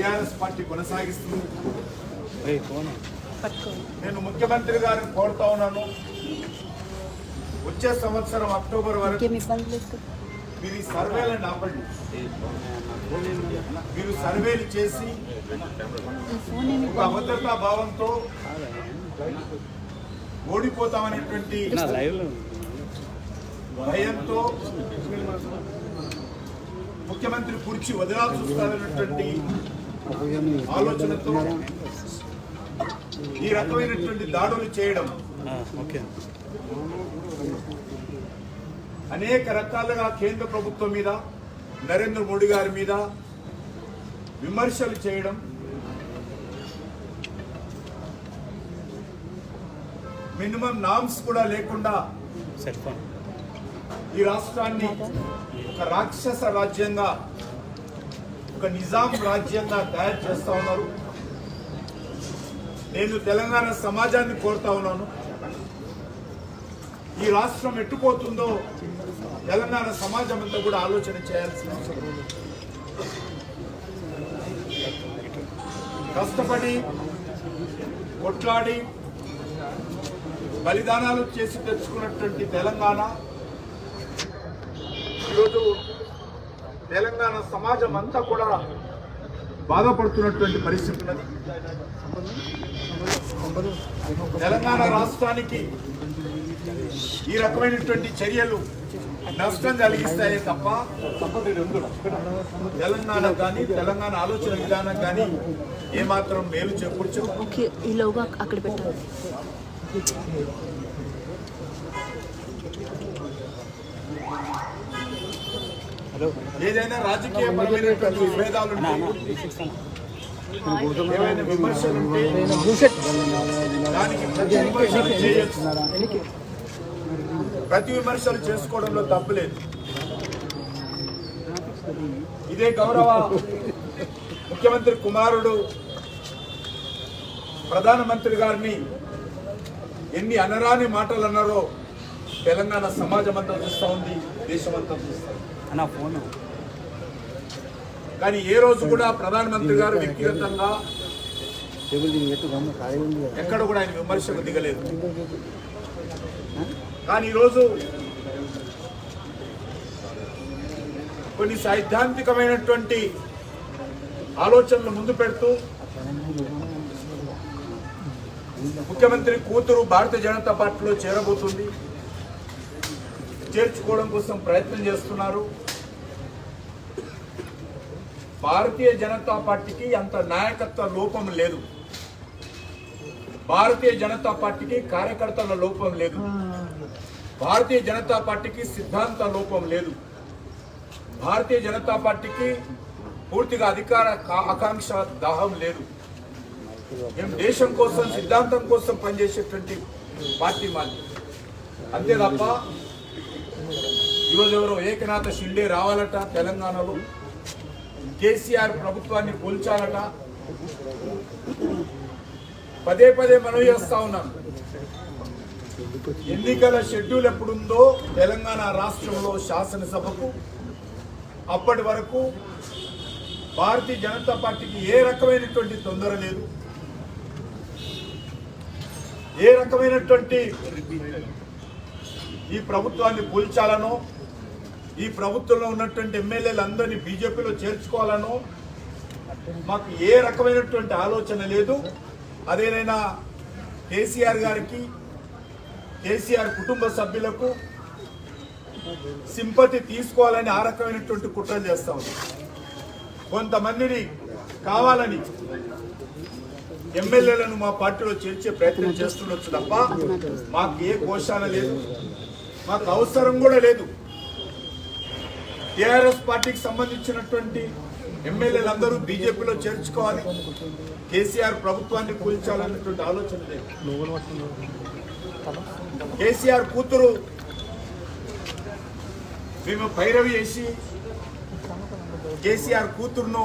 TRS party కొనసాగిస్తుంది. నేను ముఖ్యమంత్రి గారిని కోరుతా ఉన్నాను. వచ్చే సంవత్సరం అక్టోబర్ వరకు మీరు ఈ సర్వేలను ఆపండి. మీరు సర్వేలు చేసి ఒక అభద్రతా భావంతో ఓడిపోతామనేటువంటి భయంతో ముఖ్యమంత్రి కుర్చీ వదిలాల్సి వస్తారనేటువంటి ఆలోచనతో ఈ రకమైనటువంటి దాడులు చేయడం. అనేక రకాలుగా కేంద్ర ప్రభుత్వం మీద నరేంద్ర మోడీ గారి మీద విమర్శలు చేయడం. మినిమం నామ్స్ కూడా లేకుండా ఈ రాష్ట్రాన్ని ఒక రాక్షస రాజ్యంగా ఒక నిజాం రాజ్యంగా తయారు చేస్తా ఉన్నారు నేను తెలంగాణ సమాజాన్ని కోరుతా ఉన్నాను ఈ రాష్ట్రం ఎట్టుపోతుందో తెలంగాణ సమాజం అంతా కూడా ఆలోచన చేయాల్సిన అవసరం ఉంది. కష్టపడి కొట్లాడి బలిదానాలు చేసి తెచ్చుకున్నటువంటి తెలంగాణ ఈరోజు తెలంగాణ సమాజం అంతా కూడా బాధపడుతున్నటువంటి పరిస్థితి ఉన్నది. తెలంగాణ రాష్ట్రానికి ఈ రకమైనటువంటి చర్యలు నష్టం కలిగిస్తాయే తప్ప తెలంగాణ కానీ తెలంగాణ ఆలోచన విధానం కానీ ఏమాత్రం మేలు చేకూర్చు ఓకే అక్కడ పెట్టాలి ఏదైనా రాజకీయ విభేదాలు ఏమైనా విమర్శలు ఉంటే దానికి ప్రతి విమర్శలు చేయొచ్చు. ప్రతి విమర్శలు చేసుకోవడంలో తప్పులేదు ఇదే గౌరవ ముఖ్యమంత్రి కుమారుడు ప్రధానమంత్రి గారిని ఎన్ని అనరాని మాటలు అన్నారో తెలంగాణ సమాజం అంతా చూస్తూ ఉంది దేశం అంతా చూస్తూ ఉంది. అన్న ఫోన్. కానీ ఏ రోజు కూడా ప్రధానమంత్రి గారు వ్యక్తిగతంగా ఎక్కడ కూడా ఆయన విమర్శకు దిగలేదు. కానీ ఈరోజు కొన్ని సైద్ధాంతికమైనటువంటి ఆలోచనలు ముందు పెడుతూ ముఖ్యమంత్రి కూతురు భారతీయ జనతా పార్టీలో చేరబోతుంది. చేర్చుకోవడం కోసం ప్రయత్నం చేస్తున్నారు. భారతీయ జనతా పార్టీకి అంత నాయకత్వ లోపం లేదు. భారతీయ జనతా పార్టీకి కార్యకర్తల లోపం లేదు. భారతీయ జనతా పార్టీకి సిద్ధాంత లోపం లేదు. భారతీయ జనతా పార్టీకి పూర్తిగా అధికార ఆకాంక్ష దాహం లేదు. మేము దేశం కోసం సిద్ధాంతం కోసం పనిచేసేటువంటి పార్టీ మాది. అంతే తప్ప ఈరోజు ఎవరో ఏకనాథ షిండే రావాలట తెలంగాణలో. కేసీఆర్ ప్రభుత్వాన్ని కూల్చాలట పదే పదే మనవి చేస్తా ఉన్నాను ఎన్నికల షెడ్యూల్ ఎప్పుడుందో తెలంగాణ రాష్ట్రంలో శాసనసభకు అప్పటి వరకు భారతీయ జనతా పార్టీకి ఏ రకమైనటువంటి తొందర లేదు. ఏ రకమైనటువంటి ఈ ప్రభుత్వాన్ని కూల్చాలనో ఈ ప్రభుత్వంలో ఉన్నటువంటి ఎమ్మెల్యేలు అందరినీ బీజేపీలో చేర్చుకోవాలనో మాకు ఏ రకమైనటువంటి ఆలోచన లేదు. అదేనైనా కేసీఆర్ గారికి కేసీఆర్ కుటుంబ సభ్యులకు సింపతి తీసుకోవాలని ఆ రకమైనటువంటి కుట్రలు చేస్తా ఉంది కొంతమందిని కావాలని ఎమ్మెల్యేలను మా పార్టీలో చేర్చే ప్రయత్నం చేస్తుండొచ్చు తప్ప మాకు ఏ కోశాల లేదు. మాకు అవసరం కూడా లేదు. టిఆర్ఎస్ పార్టీకి సంబంధించినటువంటి ఎమ్మెల్యేలందరూ బీజేపీలో చేర్చుకోవాలి. కేసీఆర్ ప్రభుత్వాన్ని కూల్చాలన్నటువంటి ఆలోచన లేదు. కేసీఆర్ కూతురు మేము పైరవి చేసి కేసీఆర్ కూతురును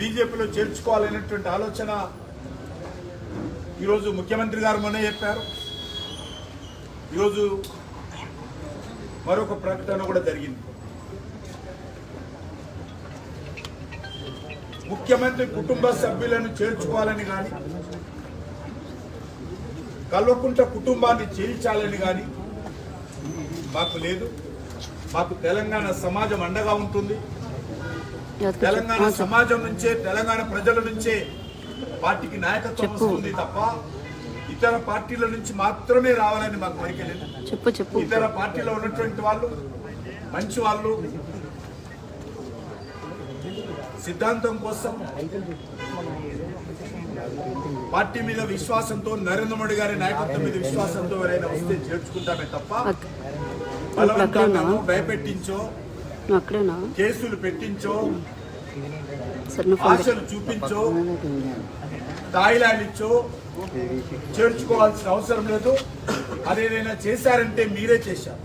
బీజేపీలో చేర్చుకోవాలనేటువంటి ఆలోచన ఈరోజు ముఖ్యమంత్రి గారు మొన్న చెప్పారు. ఈరోజు మరొక ప్రకటన కూడా జరిగింది. ముఖ్యమంత్రి కుటుంబ సభ్యులను చేర్చుకోవాలని కానీ కల్వకుంట కుటుంబాన్ని చేర్చాలని కానీ మాకు లేదు. మాకు తెలంగాణ సమాజం అండగా ఉంటుంది. తెలంగాణ సమాజం నుంచే తెలంగాణ ప్రజల నుంచే పార్టీకి నాయకత్వం. వస్తుంది తప్ప ఇతర పార్టీల నుంచి మాత్రమే రావాలని మాకు చెప్పు. ఇతర పార్టీలో ఉన్నటువంటి వాళ్ళు మంచి వాళ్ళు సిద్ధాంతం కోసం పార్టీ మీద విశ్వాసంతో నరేంద్ర మోడీ గారి నాయకత్వం మీద విశ్వాసంతో ఎవరైనా వస్తే చేర్చుకుంటామే తప్ప బలవంతంగానో భయపెట్టించో కేసులు పెట్టించో. ఆశలు చూపించో తాయిలాలు ఇచ్చో చేర్చుకోవాల్సిన అవసరం లేదు. అదేదైనా చేశారంటే మీరే చేశారు.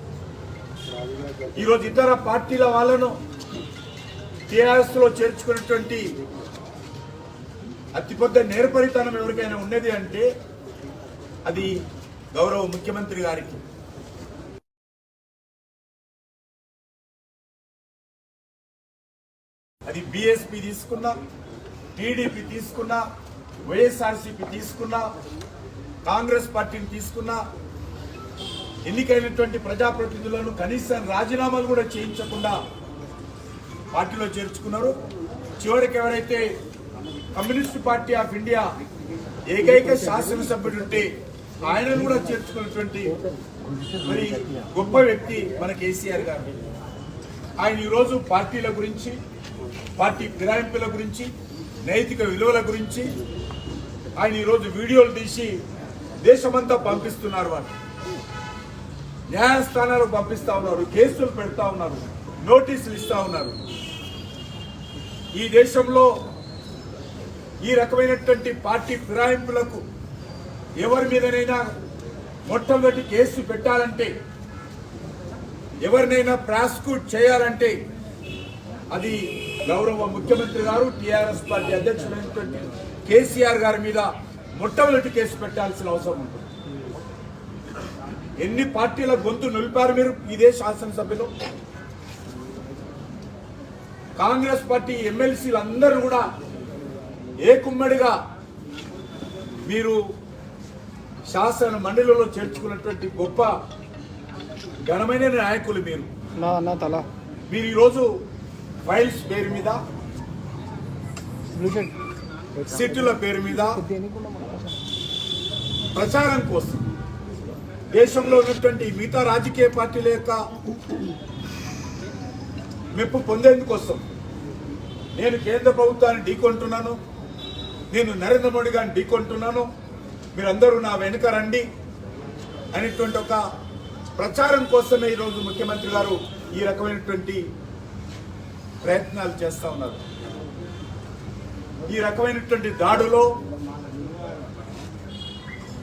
ఈరోజు ఇతర పార్టీల వాళ్ళను టీఆర్ఎస్లో చేర్చుకున్నటువంటి అతిపెద్ద నేర్పరితనం ఎవరికైనా ఉన్నది అంటే అది గౌరవ ముఖ్యమంత్రి గారికి. అది బీఎస్పీ తీసుకున్నా టీడీపీ తీసుకున్నా వైఎస్ఆర్సీపీ తీసుకున్నా కాంగ్రెస్ పార్టీని తీసుకున్నా ఎన్నికైనటువంటి ప్రజాప్రతినిధులను కనీసం రాజీనామాలు కూడా చేయించకుండా పార్టీలో చేర్చుకున్నారు. చివరికి ఎవరైతే కమ్యూనిస్ట్ పార్టీ ఆఫ్ ఇండియా ఏకైక శాసనసభ్యుడు ఆయనను కూడా చేర్చుకున్నటువంటి మరి గొప్ప వ్యక్తి మన కేసీఆర్ గారు. ఆయన ఈరోజు పార్టీల గురించి పార్టీ ఫిరాయింపుల గురించి నైతిక విలువల గురించి ఆయన ఈరోజు వీడియోలు తీసి దేశమంతా పంపిస్తున్నారు వాళ్ళు. న్యాయస్థానాలకు పంపిస్తా ఉన్నారు కేసులు పెడతా ఉన్నారు. నోటీసులు ఇస్తా ఉన్నారు. ఈ దేశంలో ఈ రకమైనటువంటి పార్టీ ఫిరాయింపులకు ఎవరి మీదనైనా మొట్టమొదటి కేసు పెట్టాలంటే ఎవరినైనా ప్రాసిక్యూట్ చేయాలంటే అది గౌరవ ముఖ్యమంత్రి గారు టీఆర్ఎస్ పార్టీ అధ్యక్షుడైనటువంటి కేసీఆర్ గారి మీద మొట్టమొదటి కేసు పెట్టాల్సిన అవసరం ఉంటుంది. ఎన్ని పార్టీల గొంతు నిలిపారు మీరు ఇదే శాసనసభ్యులు కాంగ్రెస్ పార్టీ ఎమ్మెల్సీలు అందరూ కూడా ఏ కుమ్మడిగా మీరు శాసన మండలిలో చేర్చుకున్నటువంటి గొప్ప ఘనమైన నాయకులు మీరు. నా నా తల. మీరు ఈరోజు ఫైల్స్ పేరు మీద సిట్టుల పేరు మీద ప్రచారం కోసం దేశంలో ఉన్నటువంటి మిగతా రాజకీయ పార్టీల యొక్క మెప్పు పొందేందుకోసం నేను కేంద్ర ప్రభుత్వాన్ని ఢీకొంటున్నాను. నేను నరేంద్ర మోడీ గారిని ఢీకొంటున్నాను. మీరందరూ నా వెనుక రండి అనేటువంటి ఒక ప్రచారం కోసమే ఈరోజు ముఖ్యమంత్రి గారు ఈ రకమైనటువంటి ప్రయత్నాలు చేస్తూ ఉన్నారు. ఈ రకమైనటువంటి దాడులో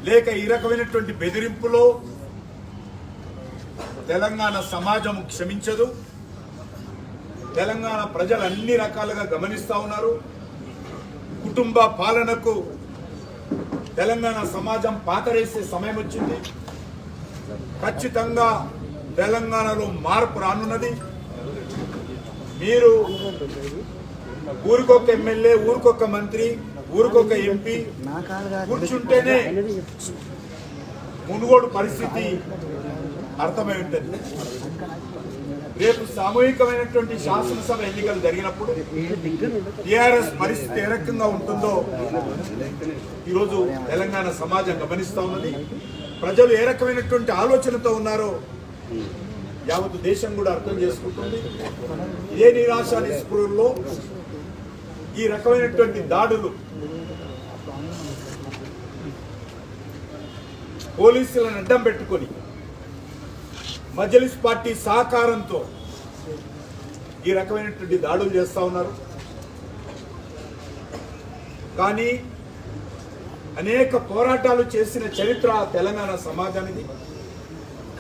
లేక ఈ రకమైనటువంటి బెదిరింపులో తెలంగాణ సమాజం క్షమించదు. తెలంగాణ ప్రజలు అన్ని రకాలుగా గమనిస్తా ఉన్నారు. కుటుంబ పాలనకు తెలంగాణ సమాజం పాతరేసే సమయం వచ్చింది. ఖచ్చితంగా తెలంగాణలో మార్పు రానున్నది. మీరు ఊరికొక ఎమ్మెల్యే ఊరికొక మంత్రి ఊరికొక ఎంపీ కూర్చుంటేనే మునుగోడు పరిస్థితి అర్థమై ఉంటుంది. రేపు సామూహికమైనటువంటి శాసనసభ ఎన్నికలు జరిగినప్పుడు టిఆర్ఎస్ పరిస్థితి ఏ రకంగా ఉంటుందో ఈరోజు తెలంగాణ సమాజం గమనిస్తూ ఉన్నది. ప్రజలు ఏ రకమైనటువంటి ఆలోచనతో ఉన్నారో యావత్ దేశం కూడా అర్థం చేసుకుంటుంది. ఏ నిరాశ నిస్పృహల్లో ఈ రకమైనటువంటి దాడులు పోలీసులను అడ్డం పెట్టుకొని మజలిస్ పార్టీ సహకారంతో ఈ రకమైనటువంటి దాడులు చేస్తూ ఉన్నారు. కానీ అనేక పోరాటాలు చేసిన చరిత్ర తెలంగాణ సమాజానికి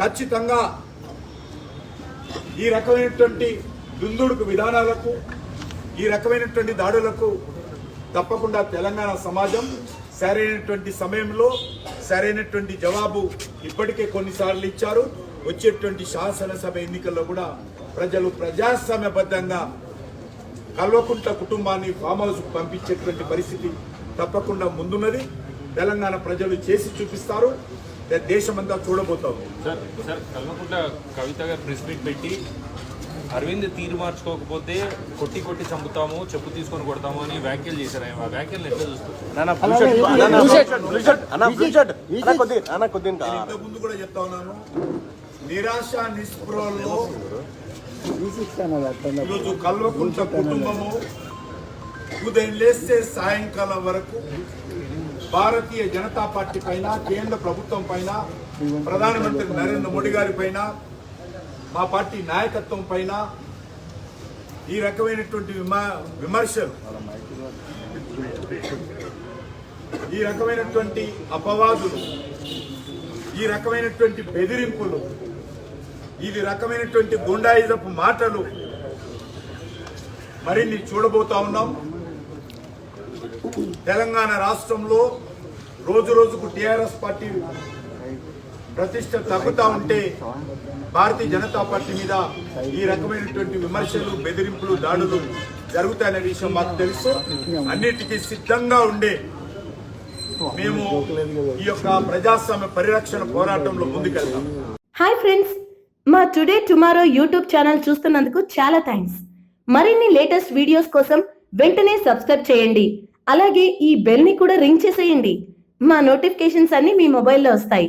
ఖచ్చితంగా ఈ రకమైనటువంటి దుందుడుకు విధానాలకు ఈ రకమైనటువంటి దాడులకు తప్పకుండా తెలంగాణ సమాజం సరైనటువంటి సమయంలో సరైనటువంటి జవాబు ఇప్పటికే కొన్నిసార్లు ఇచ్చారు. వచ్చేటువంటి శాసనసభ ఎన్నికల్లో కూడా ప్రజలు ప్రజాస్వామ్యబద్ధంగా కల్వకుంట్ల కుటుంబాన్ని ఫామ్ హౌస్ పంపించేటువంటి పరిస్థితి తప్పకుండా ముందున్నది. తెలంగాణ ప్రజలు చేసి చూపిస్తారు. దేశమంతా చూడబోతాం sir sir Kalvakuntla Kavitha garu press meet పెట్టి అరవింద్ తీరు మార్చుకోకపోతే కొట్టి కొట్టి చంపుతాము చెప్పు తీసుకొని కొడతాము అని వ్యాఖ్యలు చేశారు. ఆయన ఆ వ్యాఖ్యలు ఎట్లా చూస్తారు? ముందు కూడా చెప్తా ఉన్నాను. నిరాశ నిస్పృహలో ఈరోజు కల్వకుంట్ల కుటుంబము ఉదయం లేస్తే సాయంకాలం వరకు భారతీయ జనతా పార్టీ పైన కేంద్ర ప్రభుత్వం పైన ప్రధానమంత్రి నరేంద్ర మోడీ గారి పైన మా పార్టీ నాయకత్వం పైన ఈ రకమైనటువంటి విమర్శలు ఈ రకమైనటువంటి అపవాదులు ఈ రకమైనటువంటి బెదిరింపులు ఇది రకమైనటువంటి గుండాయిజపు మాటలు మరిన్ని చూడబోతా ఉన్నాం. తెలంగాణ రాష్ట్రంలో రోజు రోజుకు టిఆర్ఎస్ పార్టీ ప్రతిష్ట తగ్గుతూ ఉంటే భారతీయ జనతా పార్టీ మీద ఈ రకమైనటువంటి విమర్శలు బెదిరింపులు దాడులు జరుగుతాయనే విషయం మాకు తెలుసు. అన్నిటికీ సిద్ధంగా ఉండే మేము ఈ యొక్క ప్రజాస్వామ్య పరిరక్షణ పోరాటంలో ముందుకెళ్తాం. హాయ్ ఫ్రెండ్స్ మా టుడే టుమారో యూట్యూబ్ ఛానల్ చూస్తున్నందుకు చాలా థ్యాంక్స్ మరిన్ని లేటెస్ట్ వీడియోస్ కోసం వెంటనే సబ్స్క్రైబ్ చేయండి. అలాగే ఈ బెల్ని కూడా రింగ్ చేసేయండి. మా నోటిఫికేషన్స్ అన్ని మీ మొబైల్లో వస్తాయి.